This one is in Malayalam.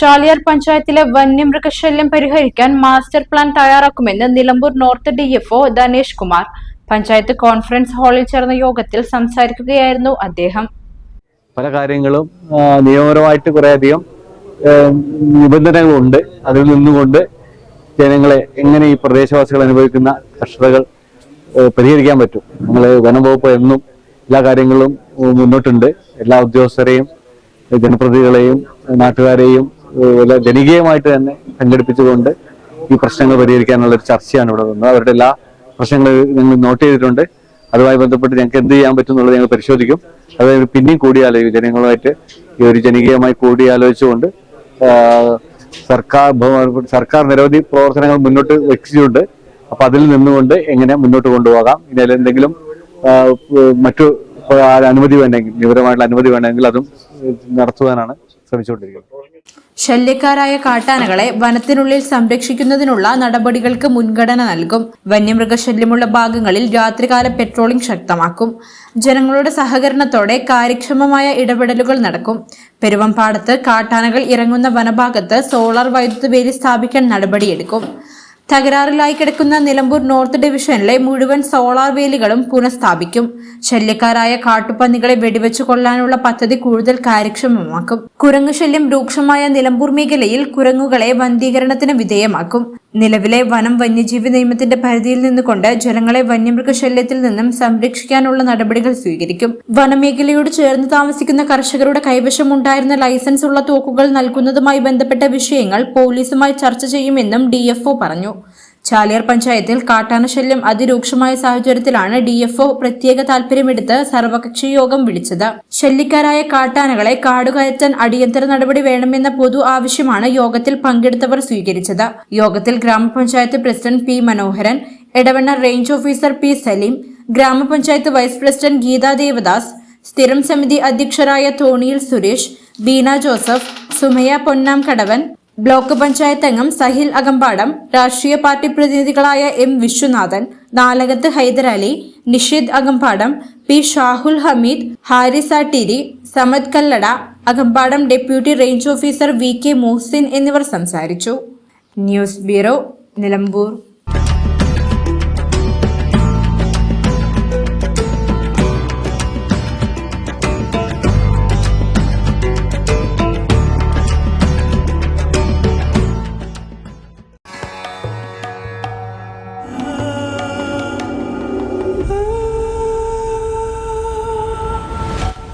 ചാലിയാർ പഞ്ചായത്തിലെ വന്യമൃഗശല്യം പരിഹരിക്കാൻ master plan തയ്യാറാക്കുമെന്ന് Nilambur north DFO Dhanesh Kumar. Panchayat conference ഹാളിൽ ചേർന്ന യോഗത്തിൽ സംസാരിക്കുകയായിരുന്നു അദ്ദേഹം. പല കാര്യങ്ങളും നിയമപരമായിട്ട് കുറേയധികം നിബന്ധനകളുണ്ട്. അതിൽ നിന്നുകൊണ്ട് ജനങ്ങളെ എങ്ങനെ ഈ പ്രദേശവാസികൾ അനുഭവിക്കുന്ന ആ, പരിഹരിക്കാൻ പറ്റും. നമ്മൾ വനംവകുപ്പ് എന്നും എല്ലാ കാര്യങ്ങളും മുന്നോട്ടുണ്ട്. എല്ലാ ഉദ്യോഗസ്ഥരെയും ജനപ്രതിനിധികളെയും നാട്ടുകാരെയും എല്ലാ ജനകീയമായിട്ട് തന്നെ സംഘടിപ്പിച്ചുകൊണ്ട് ഈ പ്രശ്നങ്ങൾ പരിഹരിക്കാനുള്ള ഒരു ചർച്ചയാണ് ഇവിടെ വന്നത്. അവരുടെ എല്ലാ പ്രശ്നങ്ങളും ഞങ്ങൾ നോട്ട് ചെയ്തിട്ടുണ്ട്. അതുമായി ബന്ധപ്പെട്ട് ഞങ്ങൾക്ക് എന്ത് ചെയ്യാൻ പറ്റും എന്നുള്ളത് ഞങ്ങൾ പരിശോധിക്കും. അത് പിന്നെയും കൂടിയാലോചിക്കും ജനങ്ങളുമായിട്ട് ഈ ഒരു ജനകീയമായി കൂടിയാലോചിച്ചുകൊണ്ട് സർക്കാർ സർക്കാർ നിരവധി പ്രവർത്തനങ്ങൾ മുന്നോട്ട് വെച്ചിട്ടുണ്ട്. അപ്പൊ അതിൽ നിന്നുകൊണ്ട് എങ്ങനെ മുന്നോട്ട് കൊണ്ടുപോകാം? ഇനി എന്തെങ്കിലും മറ്റു അനുമതി വേണമെങ്കിൽ വിവരമായിട്ടുള്ള അനുമതി വേണമെങ്കിൽ അതും നടത്തുവാനാണ് ശ്രമിച്ചുകൊണ്ടിരിക്കുന്നത്. ശല്യക്കാരായ കാട്ടാനകളെ വനത്തിനുള്ളിൽ സംരക്ഷിക്കുന്നതിനുള്ള നടപടികൾക്ക് മുൻഗണന നൽകും. വന്യമൃഗശല്യമുള്ള ഭാഗങ്ങളിൽ രാത്രികാല പെട്രോളിംഗ് ശക്തമാക്കും. ജനങ്ങളുടെ സഹകരണത്തോടെ കാര്യക്ഷമമായ ഇടപെടലുകൾ നടക്കും. പെരുവമ്പാടത്ത് കാട്ടാനകൾ ഇറങ്ങുന്ന വനഭാഗത്ത് സോളാർ വൈദ്യുത വേലി സ്ഥാപിക്കാൻ നടപടിയെടുക്കും. തകരാറിലായി കിടക്കുന്ന നിലമ്പൂർ നോർത്ത് ഡിവിഷനിലെ മുഴുവൻ സോളാർ വേലികളും പുനഃസ്ഥാപിക്കും. ശല്യക്കാരായ കാട്ടുപന്നികളെ വെടിവെച്ചു കൊള്ളാനുള്ള പദ്ധതി കൂടുതൽ കാര്യക്ഷമമാക്കും. കുരങ്ങു ശല്യം രൂക്ഷമായ നിലമ്പൂർ മേഖലയിൽ കുരങ്ങുകളെ വന്ധീകരണത്തിന് വിധേയമാക്കും. നിലവിലെ വനം വന്യജീവി നിയമത്തിന്റെ പരിധിയിൽ നിന്നുകൊണ്ട് ജനങ്ങളെ വന്യമൃഗശല്യത്തിൽ നിന്നും സംരക്ഷിക്കാനുള്ള നടപടികൾ സ്വീകരിക്കും. വനമേഖലയോട് ചേർന്ന് താമസിക്കുന്ന കർഷകരുടെ കൈവശം ഉണ്ടായിരുന്ന ലൈസൻസ് ഉള്ള തോക്കുകൾ നൽകുന്നതുമായി ബന്ധപ്പെട്ട വിഷയങ്ങൾ പോലീസുമായി ചർച്ച ചെയ്യുമെന്നും ഡിഎഫ്ഒ പറഞ്ഞു. ചാലിയാർ പഞ്ചായത്തിൽ കാട്ടാനശല്യം അതിരൂക്ഷമായ സാഹചര്യത്തിലാണ് ഡിഎഫ്ഒ പ്രത്യേക താൽപര്യമെടുത്ത് സർവകക്ഷി യോഗം വിളിച്ചത്. ശല്യക്കാരായ കാട്ടാനകളെ കാടുകയറ്റാൻ അടിയന്തര നടപടി വേണമെന്ന പൊതു ആവശ്യമാണ് യോഗത്തിൽ പങ്കെടുത്തവർ സ്വീകരിച്ചത്. യോഗത്തിൽ ഗ്രാമപഞ്ചായത്ത് president P Manoharan Edavanna range officer P Saleem ഗ്രാമപഞ്ചായത്ത് വൈസ് പ്രസിഡന്റ് ഗീതാ ദേവദാസ് സ്ഥിരം സമിതി അധ്യക്ഷരായ തോണിയിൽ സുരേഷ് ബീന ജോസഫ് സുമയ പൊന്നാം കടവൻ ബ്ലോക്ക് പഞ്ചായത്ത് അംഗം സഹിൽ അകമ്പാടം രാഷ്ട്രീയ party പ്രതിനിധികളായ M Viswanathan Nalakath Hyderali Nishid Akambadam P Shahul Hameed Haris Atteeri Samad Kallada Akambadam deputy range officer V K Mohsin എന്നിവർ സംസാരിച്ചു. News bureau Nilambur.